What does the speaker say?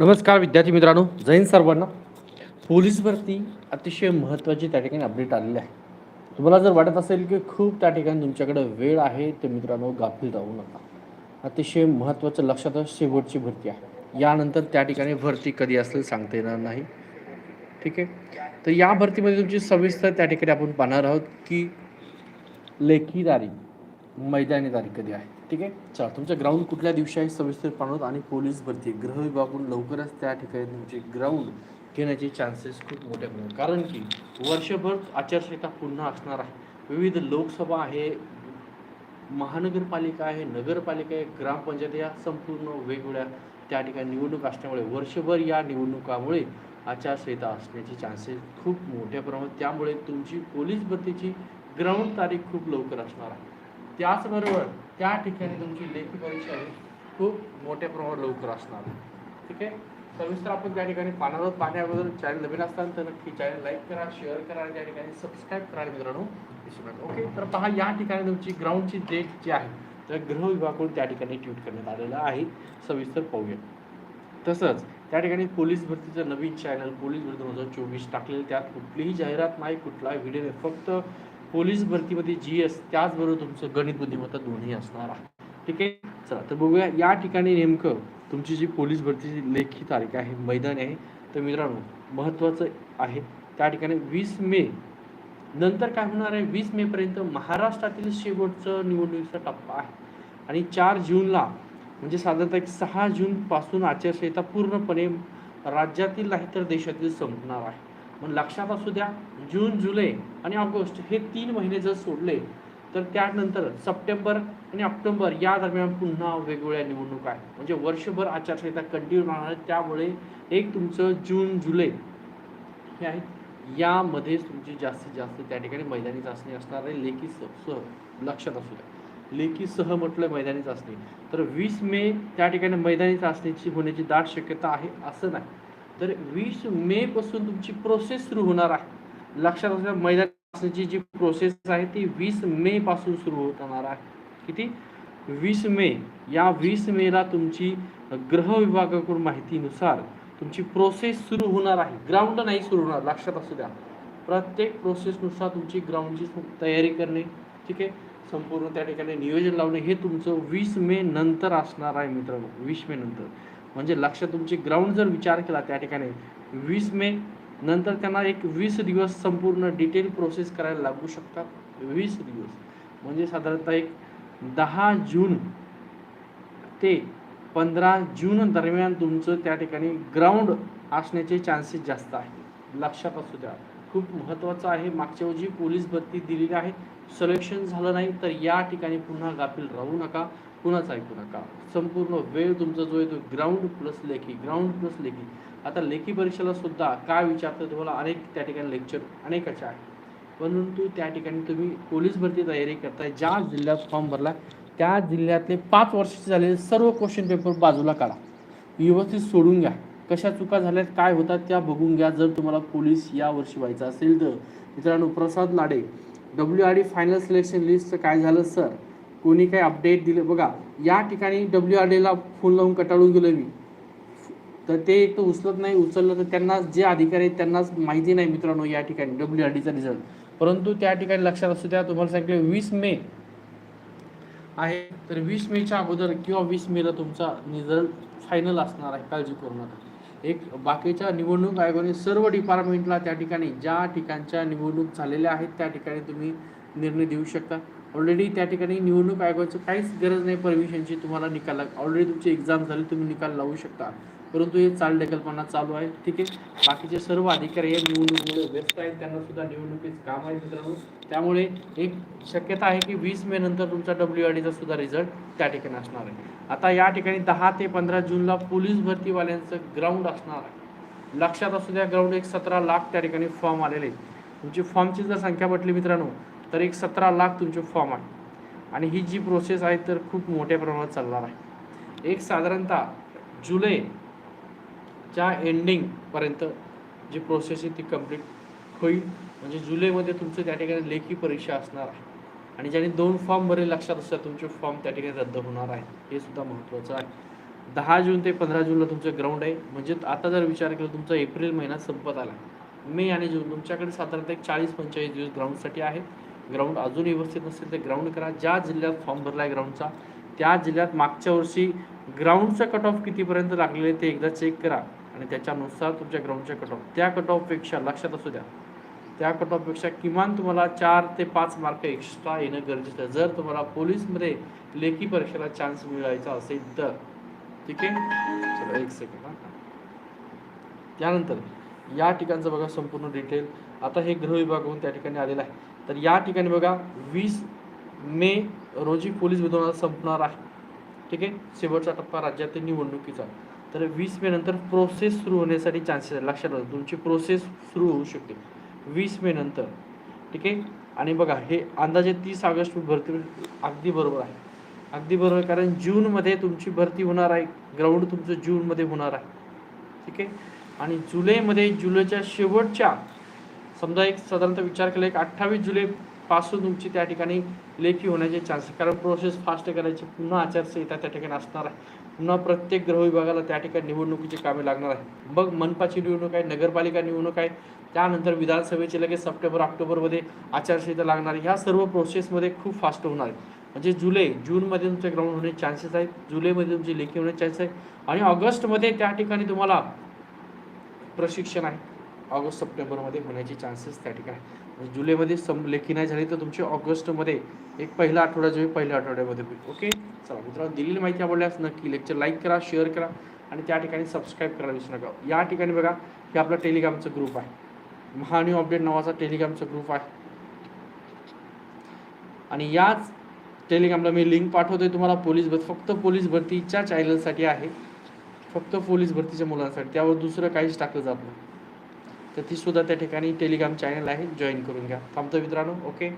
नमस्कार विद्यार्थी मित्रांनो जैन सर्वांना. पोलीस भरती अतिशय महत्त्वाची त्या ठिकाणी अपडेट आलेली आहे. तुम्हाला जर वाटत असेल की खूप त्या ठिकाणी तुमच्याकडे वेळ आहे तर मित्रांनो गाफील राहू नका. अतिशय महत्त्वाचं लक्षात शेवटची भरती आहे. यानंतर त्या ठिकाणी भरती कधी असेल सांगता येणार नाही. ठीक आहे? तर या भरतीमध्ये तुमची सविस्तर त्या ठिकाणी आपण पाहणार आहोत की लेखी तारीख मैदानी तारीख कधी आहे. ठीक आहे? चला तुमचं ग्राउंड कुठल्या दिवशी आहे? सविस्तर पाहणार आणि पोलीस भरती. ग्रह विभागून लवकरच त्या ठिकाणी तुमचे ग्राउंड घेण्याचे चान्सेस खूप मोठे प्रमाणात कारण की वर्षभर आचारसंहिता पुन्हा असणार आहे. विविध लोकसभा आहे महानगरपालिका आहे नगरपालिका आहे ग्रामपंचायत या संपूर्ण वेगवेगळ्या त्या ठिकाणी निवडणूक असल्यामुळे वर्षभर या निवडणुकामुळे आचारसंहिता असण्याचे चान्सेस खूप मोठ्या प्रमाणात. त्यामुळे तुमची पोलीस भरतीची ग्राउंड तारीख खूप लवकर असणार आहे. त्याचबरोबर त्या ठिकाणी तुमची लेखी परीक्षा आहे खूप मोठ्या प्रमाणात लवकर असणार. आहे ठीक आहे? सविस्तर आपण त्या ठिकाणी पाण्यावर आहोत चॅनल नवीन असताना तर नक्की चॅनल लाईक करा शेअर करा आणि त्या ठिकाणी सबस्क्राईब करा मित्रांनो विसरू नका. ओके तर पहा या ठिकाणी तुमची ग्राउंडची डेट जी आहे तर गृह विभागाकडून त्या ठिकाणी ट्विट करण्यात आलेलं आहे. सविस्तर पाहूया तसंच त्या ठिकाणी पोलीस भरतीचं नवीन चॅनल पोलीस भरती दोन हजार चोवीस टाकलेलं त्यात कुठलीही जाहिरात नाही कुठलाही व्हिडिओ नाही. फक्त पोलीस भरतीमध्ये जी एस त्याचबरोबर तुमचं गणित बुद्धिमत्ता दोन्ही असणार आहे. ठीक आहे? चला तर बघूया या ठिकाणी नेमकं तुमची जी पोलीस भरतीची लेखी तारीख आहे मैदान आहे तर मित्रांनो महत्त्वाचं आहे त्या ठिकाणी वीस मे नंतर काय होणार आहे? वीस मेपर्यंत महाराष्ट्रातील शेवटचं निवडणुकीचा टप्पा आहे. आणि चार जूनला म्हणजे साधारणतः एक सहा जूनपासून आचारसंहिता पूर्णपणे राज्यातील नाही तर देशातील संपणार आहे. मग लक्षात असू द्या जून जुलै आणि ऑगस्ट हे तीन महिने जर सोडले तर त्यानंतर सप्टेंबर आणि ऑक्टोबर या दरम्यान पुन्हा वेगवेगळ्या निवडणुका आहेत. म्हणजे वर्षभर आचारसंहिता कंटिन्यू राहणार आहे. त्यामुळे एक तुमचं जून जुलै हे आहेत. यामध्येच तुमची जास्तीत जास्त त्या ठिकाणी मैदानी चाचणी असणार आहे. लेखी स सह लक्षात असू द्या. लेखी सह म्हटलं मैदानी चाचणी. तर वीस मे त्या ठिकाणी मैदानी चाचणीची होण्याची दाट शक्यता आहे असं नाही. तर वीस मे पासून तुमची प्रोसेस सुरू होणार आहे. लक्षात असू द्या मैदानी जी प्रोसेस आहे ती वीस मे पासून सुरू होणार आहे. किती? वीस मे. या वीस मेला तुमची ग्रह विभागाकडून माहितीनुसार तुमची प्रोसेस सुरू होणार आहे. ग्राउंड नाही सुरू होणार लक्षात असू द्या. प्रत्येक प्रोसेसनुसार तुमची ग्राउंडची तयारी करणे ठीक आहे? संपूर्ण त्या ठिकाणी नियोजन लावणे हे तुमचं वीस मे नंतर असणार आहे मित्रांनो. वीस मे नंतर. म्हणजे लक्षात तुमची ग्राउंड जर विचार केला त्या ठिकाणी वीस मे नंतर त्यांना एक वीस दिवस संपूर्ण डिटेल प्रोसेस करायला लागू शकतात. वीस दिवस. म्हणजे साधारणतः एक दहा जून ते पंधरा जून दरम्यान तुमचं त्या ठिकाणी ग्राउंड असण्याचे चान्सेस जास्त आहे लक्षात असू द्या. खूप महत्त्वाचं आहे. मागच्या वेळी पोलीस भरती दिलेली आहे. सिलेक्शन झालं नाही तर या ठिकाणी पुन्हा गाफील राहू नका. कुणाच ऐकू नका. संपूर्ण वेळ तुमचा जो आहे तो ग्राउंड प्लस लेखी ग्राउंड प्लस लेखी. आता लेखी परीक्षेला सुद्धा काय विचारतं तुम्हाला अनेक त्या ठिकाणी लेक्चर अनेकाचे आहे परंतु त्या ठिकाणी तुम्ही पोलीस भरती तयारी करताय. ज्या जिल्ह्यात फॉर्म भरला त्या जिल्ह्यातले पाच वर्षाचे झालेले सर्व क्वेश्चन पेपर बाजूला काढा. व्यवस्थित सोडून घ्या. कशा चुका झाल्यात काय होतात त्या बघून घ्या. जर तुम्हाला पोलीस या वर्षी व्हायचं असेल तर. मित्रांनो Prasad Lade W R D final selection लिस्टचं काय झालं सर कोणी काय अपडेट दिले बघा या ठिकाणी डब्ल्यू आर डीला फोन लावून कटाळून गेलो मी. तर ते एक तर उचलत नाही उचललं तर त्यांना जे अधिकारी आहेत त्यांनाच माहिती नाही मित्रांनो या ठिकाणी डब्ल्यू आर डीचा रिझल्ट परंतु त्या ठिकाणी लक्षात असू द्या तुम्हाला सांगितले वीस मे आहे. तर वीस मेच्या अगोदर किंवा वीस मेला तुमचा रिझल्ट फायनल असणार आहे काळजी करू नका एक बाकीच्या निवडणूक आयोगाने सर्व डिपार्टमेंटला त्या ठिकाणी ज्या ठिकाणच्या निवडणूक झालेल्या आहेत त्या ठिकाणी तुम्ही निर्णय देऊ शकता. ऑलरेडी त्या ठिकाणी निवडणूक आयोगाचं काहीच गरज नाही परमिशनची तुम्हाला निकाल ऑलरेडी तुमची एक्झाम झाली तुम्ही निकाल लावू शकता. परंतु हे चाल ढकलपणा चालू आहे. ठीक आहे? बाकीचे सर्व अधिकारी या निवडणुकीमुळे व्यस्त आहेत. त्यांना सुद्धा निवडणुकीत काम आहे मित्रांनो. त्यामुळे एक शक्यता आहे की वीस मे नंतर तुमचा डब्ल्यू आर डीचा सुद्धा रिझल्ट त्या ठिकाणी असणार आहे. आता या ठिकाणी दहा ते पंधरा जूनला पोलीस भरतीवाल्यांचं ग्राउंड असणार आहे. लक्षात असू द्या ग्राउंड एक सतरा लाख त्या ठिकाणी फॉर्म आलेले आहेत. तुमची फॉर्मची जर संख्या म्हटली मित्रांनो तर एक सतरा लाख तुमचे फॉर्म आहे. आणि ही जी प्रोसेस आहे तर खूप मोठ्या प्रमाणात चालणार आहे. एक साधारणतः जुलैच्या एंडिंगपर्यंत जी प्रोसेस आहे ती कंप्लीट होईल. म्हणजे जुलैमध्ये तुमचं त्या ठिकाणी लेखी परीक्षा असणार आहे. आणि ज्याने दोन फॉर्म भरले लक्षात असतात तुमचे फॉर्म त्या ठिकाणी रद्द होणार आहे. हे सुद्धा महत्त्वाचं आहे. दहा जून ते पंधरा जूनला तुमचं ग्राउंड आहे. म्हणजे आता जर विचार केला तुमचा एप्रिल महिना संपत आला. मे आणि जून तुमच्याकडे साधारणतः एक चाळीस पंचेचाळीस दिवस ग्राउंडसाठी आहे ग्राउंड अजून व्यवस्थित नसेल तर ग्राउंड करा. ज्या जिल्ह्यात फॉर्म भरला आहे ग्राउंडचा त्या जिल्ह्यात मागच्या वर्षी ग्राउंडचा कट ऑफ कितीपर्यंत लागलेले आहे ते एकदा चेक करा. आणि त्याच्यानुसार तुमच्या ग्राउंडच्या कट ऑफ त्या कट ऑफपेक्षा लक्षात असू द्या त्या कट ऑफपेक्षा किमान तुम्हाला चार ते पाच मार्क एक्स्ट्रा येणं गरजेचं आहे. जर तुम्हाला पोलीसमध्ये लेखी परीक्षेला चान्स मिळायचा असेल तर. ठीक आहे? चला एक सेकंड त्यानंतर या ठिकाणचं बघा संपूर्ण डिटेल आता हे गृह विभागाकडून त्या ठिकाणी आलेलं आहे. तर या ठिकाणी बघा वीस मे रोजी पोलीस विधानात संपणार आहे. ठीक आहे? शेवटचा टप्पा राज्यातील निवडणुकीचा. तर वीस मे नंतर प्रोसेस सुरू होण्यासाठी चान्सेस आहे लक्षात ठेवा तुमची प्रोसेस सुरू होऊ शकते. वीस मे नंतर. ठीक आहे? आणि बघा हे अंदाजे तीस ऑगस्ट भरती अगदी बरोबर आहे. अगदी बरोबर कारण जूनमध्ये तुमची भरती होणार आहे. ग्राउंड तुमचं जूनमध्ये होणार आहे. ठीक आहे? आणि जुलैमध्ये जुलैच्या शेवटच्या समजा एक साधारणतः विचार केला एक अठ्ठावीस जुलैपासून तुमची त्या ठिकाणी लेखी होण्याचे चान्सेस कारण प्रोसेस फास्ट करायची पुन्हा आचारसंहिता त्या ठिकाणी असणार आहे. पुन्हा प्रत्येक ग्रह विभागाला त्या ठिकाणी निवडणुकीची कामे लागणार आहे मग मनपाची निवडणूक आहे नगरपालिका निवडणूक आहे त्यानंतर विधानसभेची लगेच सप्टेंबर ऑक्टोबरमध्ये आचारसंहिता लागणार ह्या सर्व प्रोसेसमध्ये खूप फास्ट होणार आहे. म्हणजे जुलै जूनमध्ये तुमचे ग्राउंड होण्याचे चान्सेस आहेत. जुलैमध्ये तुमची लेखी होण्याचे चान्सेस आहे आणि ऑगस्टमध्ये त्या ठिकाणी तुम्हाला प्रशिक्षण आहे. ऑगस्ट सप्टेंबरमध्ये होण्याचे चान्सेस त्या ठिकाणी जुलैमध्ये सम लेखी नाही झाली तर तुमची ऑगस्टमध्ये एक पहिला आठवडा जो आहे पहिल्या आठवड्यामध्ये होईल. ओके? चला मित्रांनो दिलेली माहिती आवडल्यास नक्की लेक्चर लाईक करा शेअर करा आणि त्या ठिकाणी सबस्क्राईब करायला विसरू नका. या ठिकाणी बघा हे आपला टेलिग्रामचा ग्रुप आहे. महान्यू अपडेट नावाचा टेलिग्रामचा ग्रुप आहे. आणि याच टेलिग्रामला मी लिंक पाठवतोय तुम्हाला पोलीस भरती फक्त पोलीस भरतीच्या चॅनलसाठी आहे. फक्त पोलीस भरतीच्या मुलांसाठी. त्यावर दुसरं काहीच टाकलं जात नाही. तर तीसुद्धा त्या ठिकाणी टेलिग्राम चॅनल आहे. जॉईन करून घ्या. थांबतो मित्रांनो. ओके